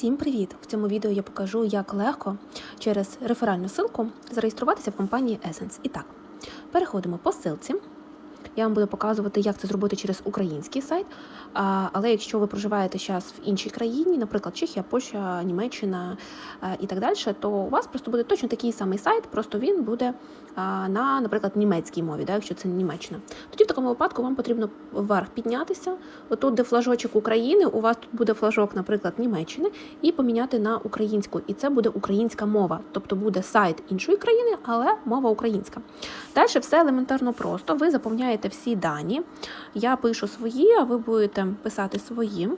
Всім привіт! В цьому відео я покажу, як легко через реферальну ссылку зареєструватися в компанії Essence. І так, переходимо по ссылці. Я вам буду показувати, як це зробити через український сайт. Але якщо ви проживаєте зараз в іншій країні, наприклад, Чехія, Польща, Німеччина і так далі, то у вас просто буде точно такий самий сайт, просто він буде на, наприклад, німецькій мові, да, якщо це Німеччина. Тоді в такому випадку вам потрібно вверх піднятися. Отут, де флажочок України, у вас тут буде флажок, наприклад, Німеччини, і поміняти на українську. І це буде українська мова, тобто буде сайт іншої країни, але мова українська. Далі все елементарно просто. Ви заповняєте всі дані. Я пишу свої, а ви будете писати свої.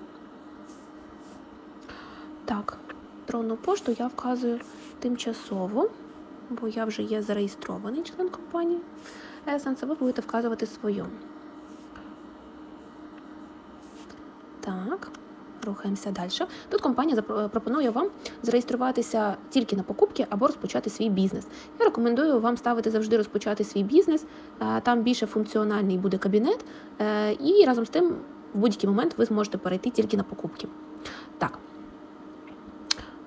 Так, електронну пошту я вказую тимчасово, бо я вже є зареєстрований член компанії Essence, а ви будете вказувати свою. Так, рухаємося далі. Тут компанія пропонує вам зареєструватися тільки на покупки або розпочати свій бізнес. Я рекомендую вам ставити завжди розпочати свій бізнес. Е, Там більше функціональний буде кабінет, е, і разом з тим в будь-який момент ви зможете перейти тільки на покупки. Так.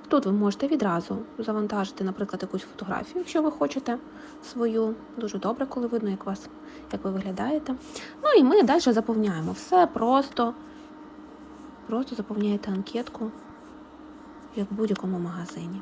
Тут ви можете відразу завантажити, наприклад, якусь фотографію, якщо ви хочете свою. Дуже добре, коли видно, як вас, як ви виглядаєте. Ну і ми далі заповняємо все просто. Просто заповняєте анкетку, як в будь-якому магазині.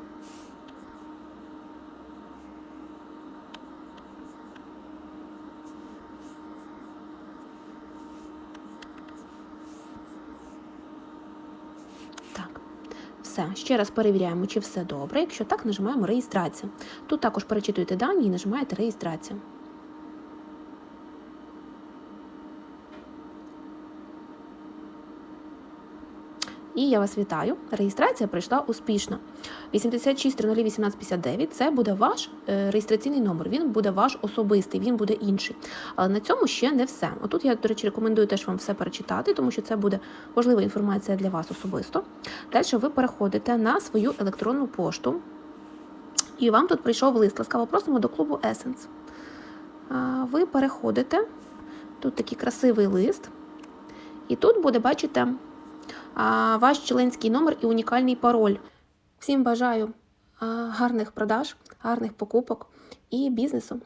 Все. Ще раз перевіряємо, чи все добре. Якщо так, нажимаємо реєстрація. Тут також перечитуєте дані і нажимаєте реєстрація. І я вас вітаю. Реєстрація пройшла успішно. 86001859 – це буде ваш е, реєстраційний номер. Він буде ваш особистий, він буде інший. Але на цьому ще не все. Отут я, до речі, рекомендую теж вам все перечитати, тому що це буде важлива інформація для вас особисто. Далі ви переходите на свою електронну пошту, і вам тут прийшов лист. Ласкаво просимо до клубу Essence. Ви переходите. Тут такий красивий лист. І тут буде, бачите, ваш членський номер і унікальний пароль. Всім бажаю гарних продаж, гарних покупок і бізнесу.